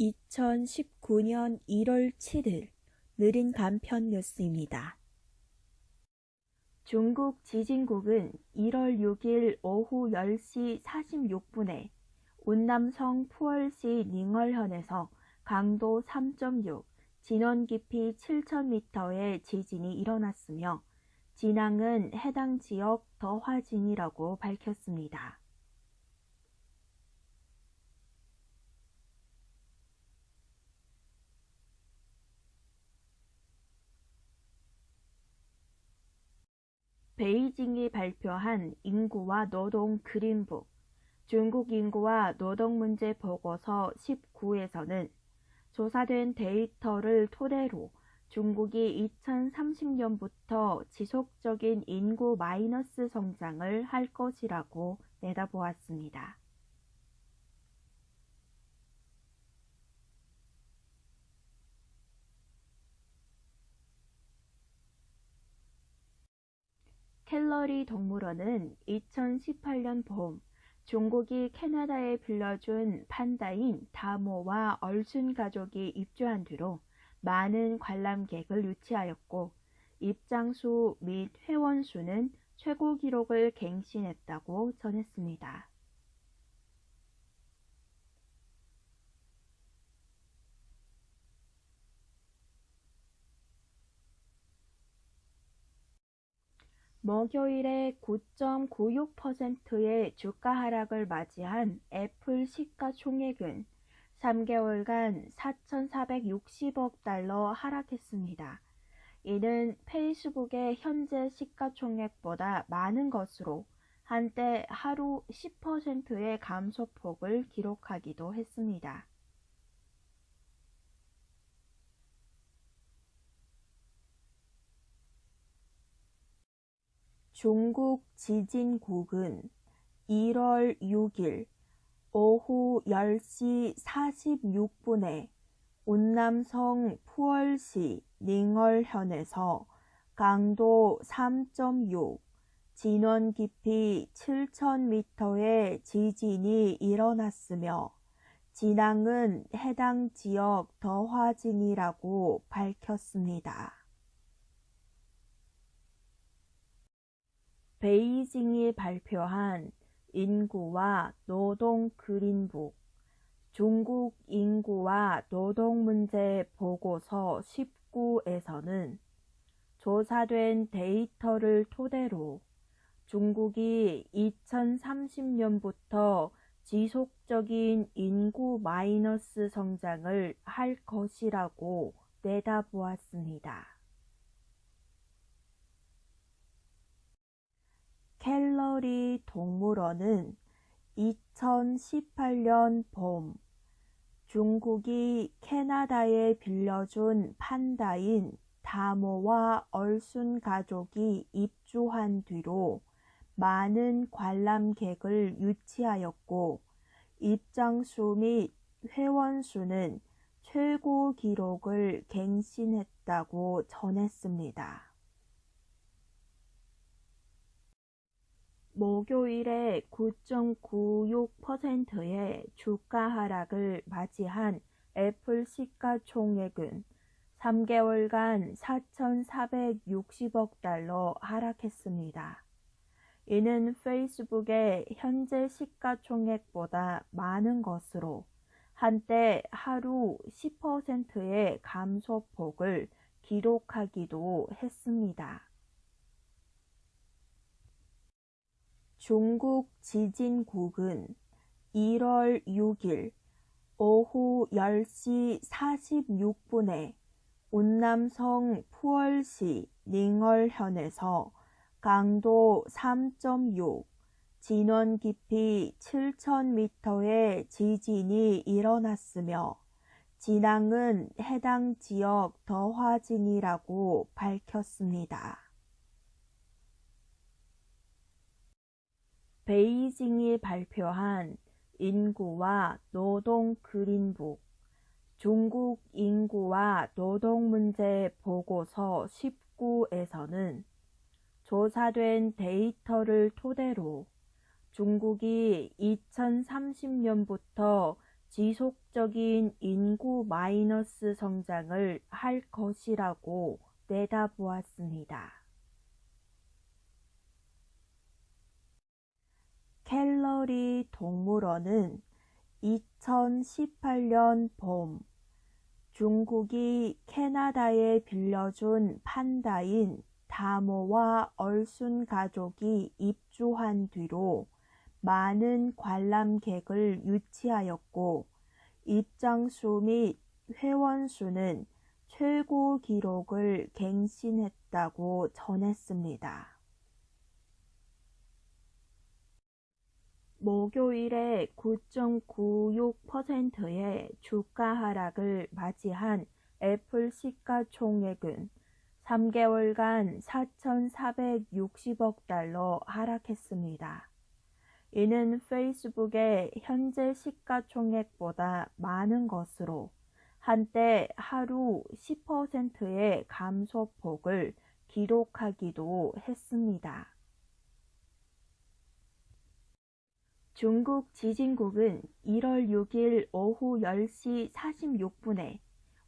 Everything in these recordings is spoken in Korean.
2019년 1월 7일 느린 간편 뉴스입니다. 중국 지진국은 1월 6일 오후 10시 46분에 운남성 푸얼시 닝얼현에서 강도 3.6, 진원 깊이 7,000m의 지진이 일어났으며 진앙은 해당 지역 더화진이라고 밝혔습니다. 베이징이 발표한 인구와 노동 그린북 중국 인구와 노동 문제 보고서 19에서는 조사된 데이터를 토대로 중국이 2030년부터 지속적인 인구 마이너스 성장을 할 것이라고 내다보았습니다. 켈러리 동물원은 2018년 봄 중국이 캐나다에 빌려준 판다인 다모와 얼순 가족이 입주한 뒤로 많은 관람객을 유치하였고 입장수 및 회원수는 최고 기록을 갱신했다고 전했습니다. 목요일에 9.96%의 주가 하락을 맞이한 애플 시가총액은 3개월간 4,460억 달러 하락했습니다. 이는 페이스북의 현재 시가총액보다 많은 것으로 한때 하루 10%의 감소폭을 기록하기도 했습니다. 중국 지진국은 1월 6일 오후 10시 46분에 운남성 푸얼시 닝얼현에서 강도 3.6, 진원 깊이 7,000m의 지진이 일어났으며 진앙은 해당 지역 더화진이라고 밝혔습니다. 베이징이 발표한 인구와 노동 그린북 중국 인구와 노동 문제 보고서 19에서는 조사된 데이터를 토대로 중국이 2030년부터 지속적인 인구 마이너스 성장을 할 것이라고 내다보았습니다. 켈러리 동물원은 2018년 봄 중국이 캐나다에 빌려준 판다인 다모와 얼순 가족이 입주한 뒤로 많은 관람객을 유치하였고 입장수 및 회원수는 최고 기록을 갱신했다고 전했습니다. 목요일에 9.96%의 주가 하락을 맞이한 애플 시가총액은 3개월간 4,460억 달러 하락했습니다. 이는 페이스북의 현재 시가총액보다 많은 것으로 한때 하루 10%의 감소폭을 기록하기도 했습니다. 중국 지진국은 1월 6일 오후 10시 46분에 운남성 푸얼시 닝얼현에서 강도 3.6, 진원 깊이 7,000m의 지진이 일어났으며 진앙은 해당 지역 더화진이라고 밝혔습니다. 베이징이 발표한 인구와 노동 그린북 중국 인구와 노동 문제 보고서 19에서는 조사된 데이터를 토대로 중국이 2030년부터 지속적인 인구 마이너스 성장을 할 것이라고 내다보았습니다. 켈러리 동물원은 2018년 봄 중국이 캐나다에 빌려준 판다인 다모와 얼순 가족이 입주한 뒤로 많은 관람객을 유치하였고 입장수 및 회원수는 최고 기록을 갱신했다고 전했습니다. 목요일에 9.96%의 주가 하락을 맞이한 애플 시가총액은 3개월간 4,460억 달러 하락했습니다. 이는 페이스북의 현재 시가총액보다 많은 것으로 한때 하루 10%의 감소폭을 기록하기도 했습니다. 중국 지진국은 1월 6일 오후 10시 46분에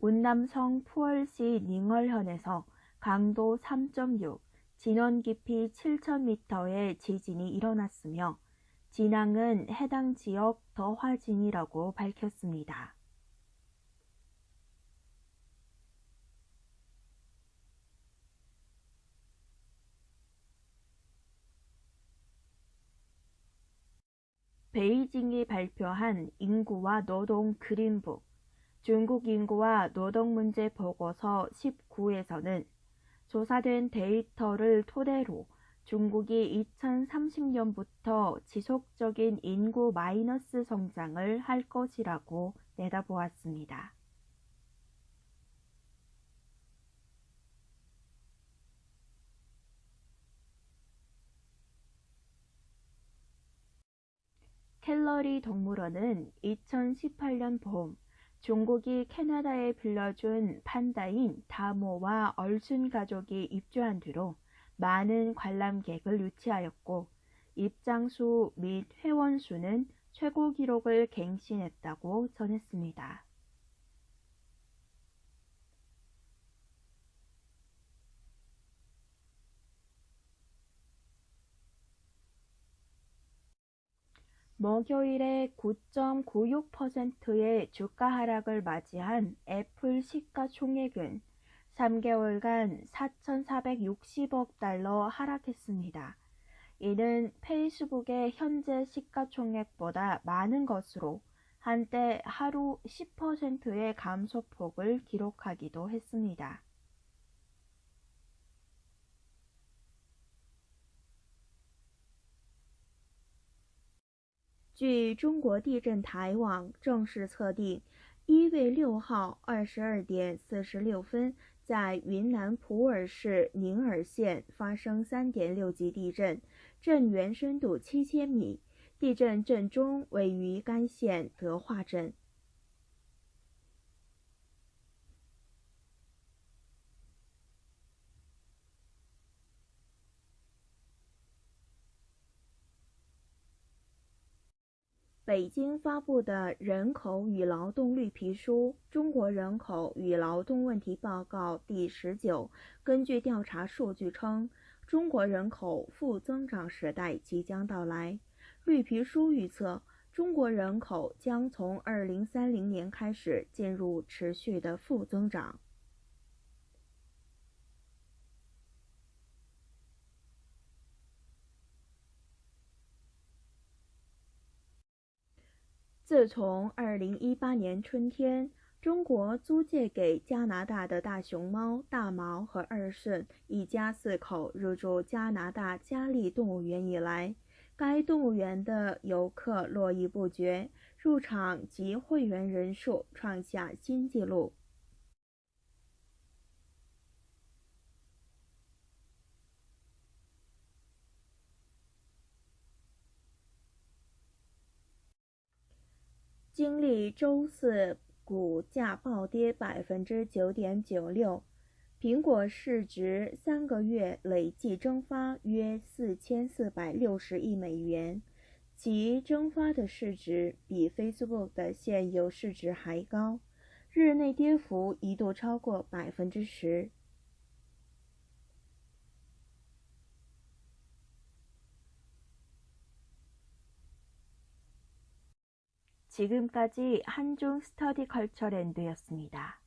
운남성 푸얼시 닝얼현에서 강도 3.6, 진원 깊이 7,000m의 지진이 일어났으며 진앙은 해당 지역 더화진이라고 밝혔습니다. 베이징이 발표한 인구와 노동 그린북 중국 인구와 노동 문제 보고서 19에서는 조사된 데이터를 토대로 중국이 2030년부터 지속적인 인구 마이너스 성장을 할 것이라고 내다보았습니다. 켈러리 동물원은 2018년 봄 중국이 캐나다에 빌려준 판다인 다모와 얼순 가족이 입주한 뒤로 많은 관람객을 유치하였고 입장수 및 회원수는 최고 기록을 갱신했다고 전했습니다. 목요일에 9.96%의 주가 하락을 맞이한 애플 시가총액은 3개월간 4,460억 달러 하락했습니다. 이는 페이스북의 현재 시가총액보다 많은 것으로 한때 하루 10%의 감소폭을 기록하기도 했습니다. 据中国地震台网正式测定，一月六号二十二点四十六分，在云南普洱市宁洱县发生三点六级地震，震源深度七千米，地震震中位于该县德化镇。北京发布的《人口与劳动绿皮书：中国人口与劳动问题报告》第十九，根据调查数据称，中国人口负增长时代即将到来。绿皮书预测，中国人口将从二零三零年开始进入持续的负增长。自从2018年春天，中国租借给加拿大的大熊猫大毛和二顺一家四口入住加拿大加利动物园以来，该动物园的游客络绎不绝，入场及会员人数创下新纪录。经历周四股价暴跌百分之九点九六，苹果市值三个月累计蒸发约四千四百六十亿美元，其蒸发的市值比 Facebook 的现有市值还高，日内跌幅一度超过百分之十。 지금까지 한중 스터디 컬처랜드였습니다.